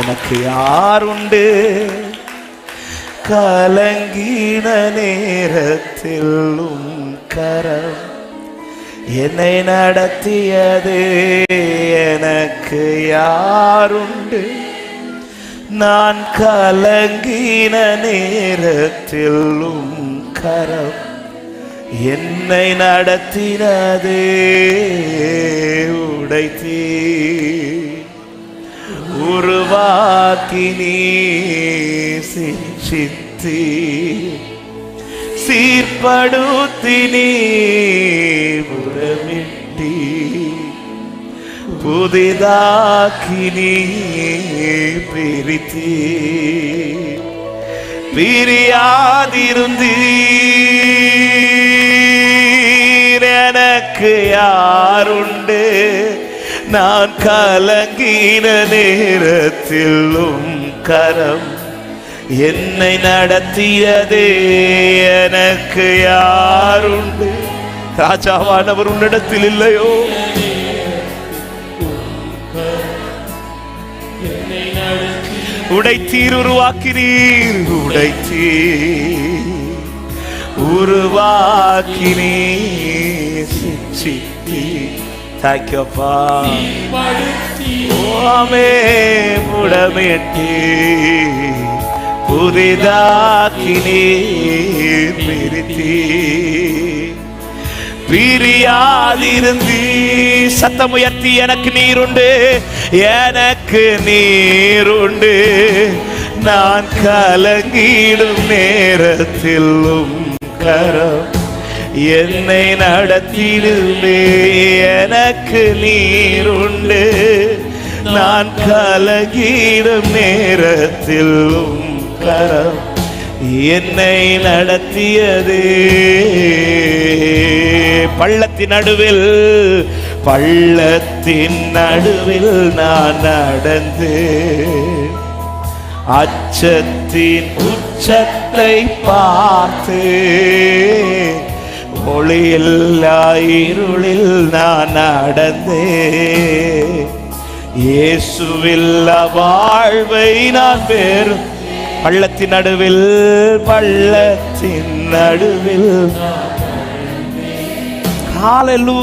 எனக்கு யார் உண்டு? கலங்கின நேரத்திலும் கரம். என்னை நடத்தியது எனக்கு யாருண்டு நான் கலங்கின நேரத்திலும் கரம். என்னை நடத்தினதே உடைத்தீ. உருவாக்கி நீ சித்தி சீர்படுத்தி நீ புறமிட்டி புதிதாக்கி நீ பிரித்தி. பிரியாதிருந்தீ. எனக்கு யாருண்டு? நான் கலங்கின நேரத்திலும் கரம் என்னை நடத்தியதே எனக்கு யாருண்டு? ராஜாவானவர் உன்னிடத்தில் இல்லையோ? உடைத்தீர் உருவாக்கினீர் உடைத்தீர். உருவாக்கினே சிச்சி தாக்கியப்பா ஓமே புடமிட்டி புதிதாக்கினே பிரித்தி. பிரியாதிருந்தி சத்தம் உயர்த்தி எனக்கு நீருண்டு. எனக்கு நீருண்டு. நான் கலங்கிடும் நேரத்திலும் கரம் என்னை நடத்திடுமே எனக்கு நீர் உண்டு நான் கலகிடும் நேரத்தில் கரம் என்னை நடத்தியது. பள்ளத்தின் நடுவில் பள்ளத்தின் நடுவில் நான் நடந்து அச்சத்தின் உச்சத்தை பார்த்து ஒளியில்லா இருளில் நான் நடந்தே இயேசுவில்ல வாழ்வை நான் பெறும். பள்ளத்தின் நடுவில் பள்ளத்தின் நடுவில். ஹalleluya.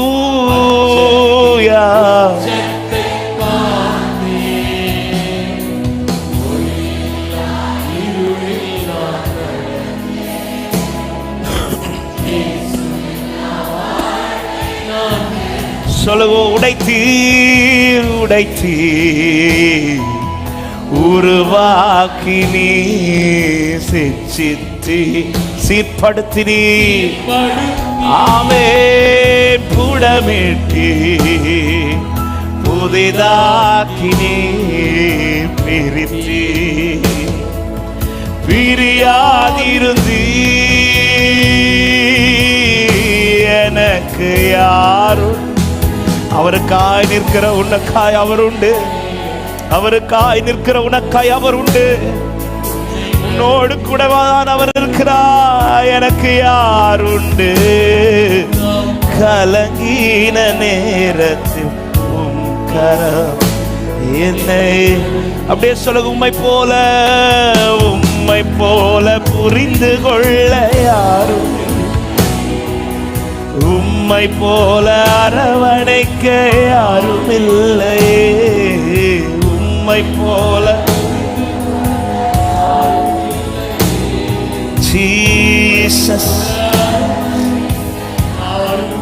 சொல்லுவோம் உடைத்து உடைத்து உருவாக்கி நீ சிச்சித்து சீர்படுத்தி நீ ஆமே புடமிட்டு புதிதாக்கி நீ பிரித்து பிரியாதிருந்து எனக்கு யாரும் அவருக்காய் நிற்கிற உனக்காய் அவர் உண்டு. அவருக்காய் நிற்கிற உனக்காய் அவர் உண்டு. உன்னோடு கூடவாதான் அவர் இருக்கிறார். எனக்கு யார் உண்டு? கலங்கின நேரத்தில் உம் கரம் என்னை அப்படியே சொல்லுங்க உம்மை போல உம்மை போல புரிந்து கொள்ள யாரும் உம்மை போல அரவணைக்க யாரும் இல்லையே உம்மை போல ஜீசஸ்.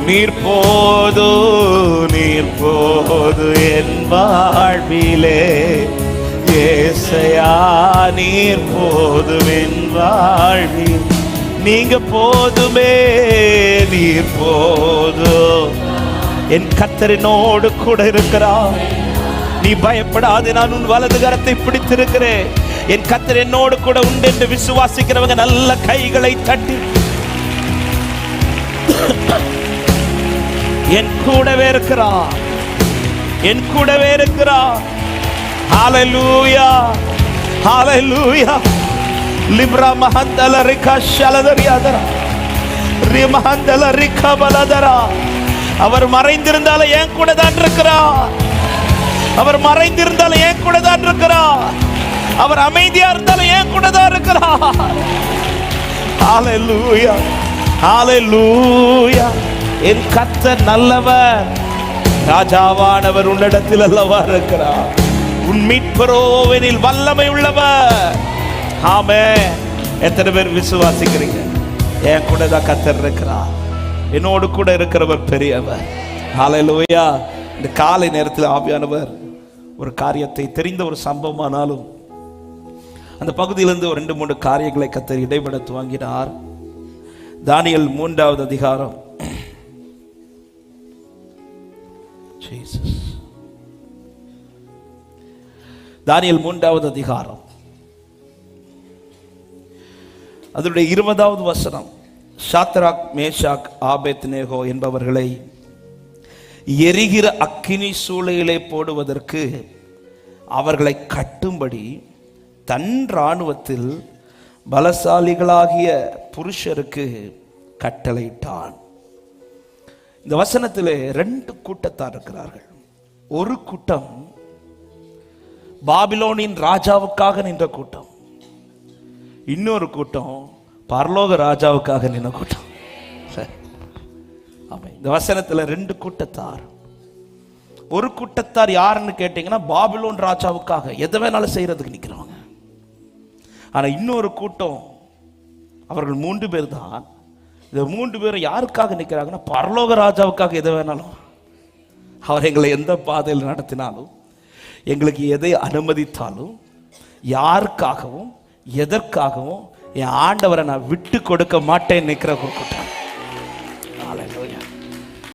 நீர் போது நீர் போது என் வாழ்விலே. ஏசையா நீர் போதும் என் வாழ்வில். நீங்க போதுமே நீர் போதும். என் கத்தரினோடு கூட இருக்கிறார். நீ பயப்படாதே நான் உன் வலது கரத்தை பிடித்திருக்கிறேன். என் கத்தர் என்னோடு கூட உண்டு என்று விசுவாசிக்கிறவங்க நல்ல கைகளை தட்டி. என் கூடவே இருக்கிறா என் கூடவே இருக்கிறா ஹalleluya ஹalleluya லிப்ரா மஹந்தல ரிகா ஷலதரியாதரா ரிமஹந்தல ரிகா பலதரா அவர் மறைந்திருந்தால ஏன் கூட தான் இருக்கிறார் அவர் மறைந்திருந்தாலும் ஏன் கூட தான் இருக்கிறார் அவர் அமைதியா இருந்தாலும் ஏன் கூட தான் இருக்கிறார் ஹalleluya ஹalleluya என் கர்த்தர் நல்லவர் ராஜாவானவர் உன்னிடத்தில் அல்லவா இருக்கிறார் உன் மீட்பரோவெனில் வல்லமை உள்ளவர் ஆமே எத்தனை பேர் விசுவாசிக்கிறீங்க? என் கூட தான் கத்தர் இருக்கிறார். என்னோடு கூட இருக்கிறவர் பெரியவர். ஆலையிலோயா இந்த காலை நேரத்தில் ஆவியானவர் ஒரு காரியத்தை தெரிந்த ஒரு சம்பவமானாலும் அந்த பகுதியிலிருந்து ஒரு ரெண்டு மூணு காரியங்களை கத்தர் இடைபட துவங்கினார் தானியல் மூன்றாவது அதிகாரம். தானியல் மூன்றாவது அதிகாரம். அதனுடைய இருபதாவது வசனம் ஷாத்ராக் மேஷாக் ஆபேத் நேகோ என்பவர்களை எரிகிற அக்கினி சூளையிலே போடுவதற்கு அவர்களை கட்டும்படி தன் இராணுவத்தில் பலசாலிகளாகிய புருஷருக்கு கட்டளையிட்டான். இந்த வசனத்தில் ரெண்டு கூட்டத்தார் இருக்கிறார்கள். ஒரு கூட்டம் பாபிலோனின் ராஜாவுக்காக நின்ற கூட்டம். இன்னொரு கூட்டம் பரலோக ராஜாவுக்காக நின்ற கூட்டம். சரி. ஆமாம் இந்த வசனத்தில் ரெண்டு கூட்டத்தார். ஒரு கூட்டத்தார் யாருன்னு கேட்டிங்கன்னா பாபிலோன் ராஜாவுக்காக. எதை வேணாலும் செய்கிறதுக்கு நிற்கிறவங்க ஆனால் இன்னொரு கூட்டம் அவர்கள் மூன்று பேர் தான். இந்த மூன்று பேரும் யாருக்காக நிற்கிறாங்கன்னா பரலோக ராஜாவுக்காக எதை வேணாலும். அவர் எங்களை எந்த பாதையில் நடத்தினாலும் எங்களுக்கு எதை அனுமதித்தாலும் யாருக்காகவும் எதற்காகவும் என் ஆண்டவரை நான் விட்டு கொடுக்க மாட்டேன் நிற்கிற கூட்டம்